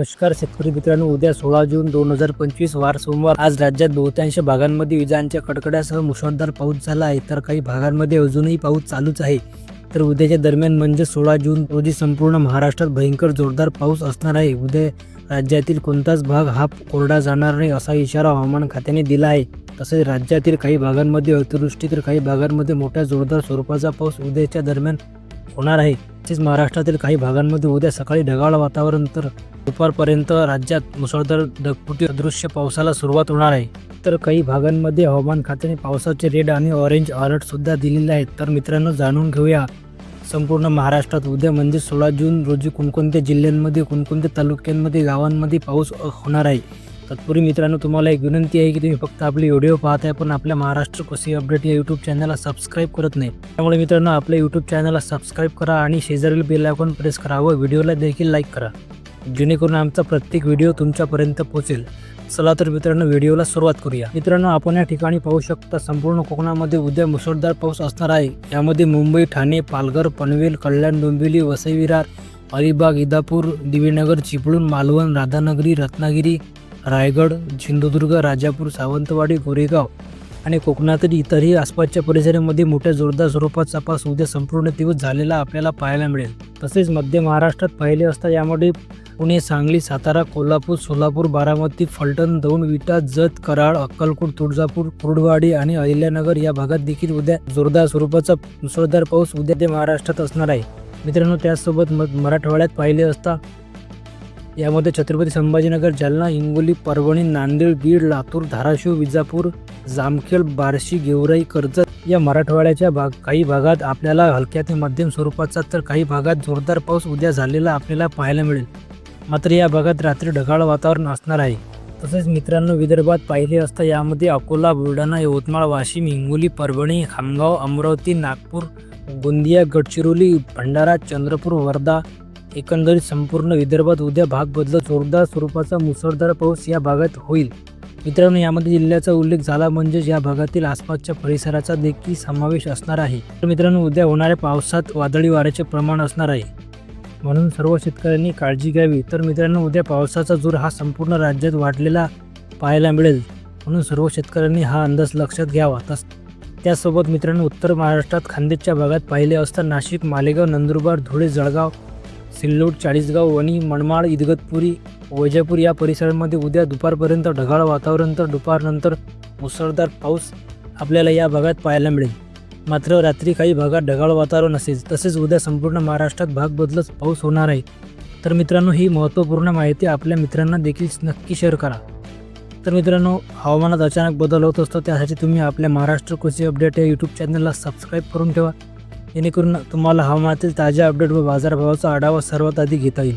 नमस्कार शेतकरी मित्रांनो उद्या सोळा जून दोन हजार पंचवीस वार सोमवार. आज राज्यात बहुतांश भागांमध्ये विजांच्या कडकड्यासह मुसळधार पाऊस झाला आहे. तर काही भागांमध्ये अजूनही पाऊस चालूच आहे. तर उद्याच्या दरम्यान म्हणजे सोळा जून रोजी संपूर्ण महाराष्ट्रात भयंकर जोरदार पाऊस असणार आहे. उद्या राज्यातील कोणताच भाग हा कोरडा जाणार नाही असा इशारा हवामान खात्याने दिला आहे. तसेच राज्यातील काही भागांमध्ये अतिवृष्टी तर काही भागांमध्ये मोठ्या जोरदार स्वरूपाचा पाऊस उद्याच्या दरम्यान होणार आहे. तसेच महाराष्ट्रातील काही भागांमध्ये उद्या सकाळी ढगाळ वातावरण तर दुपारपर्यंत राज्यात मुसळधार ढगफुटी अदृश्य पावसाला सुरुवात होणार आहे. तर काही भागांमध्ये हवामान खात्याने पावसाचे रेड आणि ऑरेंज अलर्ट सुद्धा दिलेले आहेत. तर मित्रांनो जाणून घेऊया संपूर्ण महाराष्ट्रात. उद्या म्हणजे सोळा जून रोजी कोणकोणत्या जिल्ह्यांमध्ये कोणकोणत्या तालुक्यांमध्ये गावांमध्ये पाऊस होणार आहे? तत्पूर्वी मित्रांनो तुम्हाला एक विनंती आहे की तुम्ही फक्त आपले व्हिडिओ पाहताय पण आपल्या महाराष्ट्र कृषी अपडेट या यूट्यूब चॅनलला सबस्क्राईब करत नाही. त्यामुळे मित्रांनो आपल्या यूट्यूब चॅनलला सबस्क्राईब करा आणि शेजारील बेल आयकॉन प्रेस करा व व्हिडिओला देखील लाईक करा. जेणेकरून आमचा प्रत्येक व्हिडिओ तुमच्यापर्यंत पोहोचेल. चला तर मित्रांनो व्हिडिओला सुरुवात करूया. मित्रांनो आपण या ठिकाणी पाहू शकता संपूर्ण कोकणामध्ये उद्या मुसळधार पाऊस असणार आहे. यामध्ये मुंबई ठाणे पालघर पनवेल कल्याण डोंबिवली वसई विरार अलिबाग इदापूर दिवेनगर चिपळूण मालवण राधानगरी रत्नागिरी रायगड सिंधुदुर्ग राजापूर सावंतवाडी गोरेगाव आणि कोकणातील इतरही आसपासच्या परिसरामध्ये मोठ्या जोरदार स्वरूपाचा पाऊस उद्या संपूर्ण दिवस झालेला आपल्याला पाहायला मिळेल. तसेच मध्य महाराष्ट्रात पाहिले असता यामध्ये पुणे सांगली सातारा कोल्हापूर सोलापूर बारामती फलटण दौंड विटा जत कराड अक्कलकोट तुळजापूर कुर्डवाडी आणि अहिल्यानगर या भागात देखील उद्या जोरदार स्वरूपाचा मुसळधार पाऊस उद्या ते महाराष्ट्रात असणार आहे. मित्रांनो त्याचसोबत म मराठवाड्यात पाहिले असता यामध्ये छत्रपती संभाजीनगर जालना हिंगोली परभणी नांदेड बीड लातूर धाराशिव विजापूर जामखेल बार्शी गेवराई कर्जत या मराठवाड्याच्या भाग काही भागात आपल्याला हलक्या ते मध्यम स्वरूपाचा तर काही भागात जोरदार पाऊस उद्या झालेला आपल्याला पाहायला मिळेल. मात्र या भागात रात्री ढगाळ वातावरण असणार आहे. तसेच मित्रांनो विदर्भात पाहिले असता यामध्ये अकोला बुलढाणा यवतमाळ वाशिम हिंगोली परभणी खामगाव अमरावती नागपूर गोंदिया गडचिरोली भंडारा चंद्रपूर वर्धा एकंदरीत संपूर्ण विदर्भात उद्या भाग बदलत जोरदार स्वरूपाचा मुसळधार पाऊस या भागात होईल. मित्रांनो यामध्ये जिल्ह्याचा उल्लेख झाला म्हणजेच या भागातील आसपासच्या परिसराचा देखील समावेश असणार आहे. तर मित्रांनो उद्या होणाऱ्या पावसात वादळी वाऱ्याचे प्रमाण असणार आहे. म्हणून सर्व शेतकऱ्यांनी काळजी घ्यावी. तर मित्रांनो उद्या पावसाचा जोर हा संपूर्ण राज्यात वाढलेला पाहायला मिळेल. म्हणून सर्व शेतकऱ्यांनी हा अंदाज लक्षात घ्यावा. तस त्यासोबत मित्रांनो उत्तर महाराष्ट्रात खानदेशच्या भागात पाहिले असता नाशिक मालेगाव नंदुरबार धुळे जळगाव सिल्लोड चाळीसगाव वणी मनमाड इदगतपुरी वैजापूर या परिसरामध्ये उद्या दुपारपर्यंत ढगाळ वातावरण तर दुपारनंतर मुसळधार पाऊस आपल्याला या भागात पाहायला मिळेल. मात्र रात्री काही भागात ढगाळ वातावरण असेल तसेच उद्या संपूर्ण महाराष्ट्रात भाग बदलत पाऊस होणार आहे. तर मित्रांनो ही महत्त्वपूर्ण माहिती आपल्या मित्रांना देखील नक्की शेअर करा. तर मित्रांनो हवामानात अचानक बदल होत असतो त्यासाठी तुम्ही आपल्या महाराष्ट्र कृषी अपडेट या यूट्यूब चॅनलला सबस्क्राईब करून ठेवा. जेणेकरून तुम्हाला हवामानातील ताज्या अपडेट व बाजारभावाचा आढावा सर्वात आधी घेता येईल.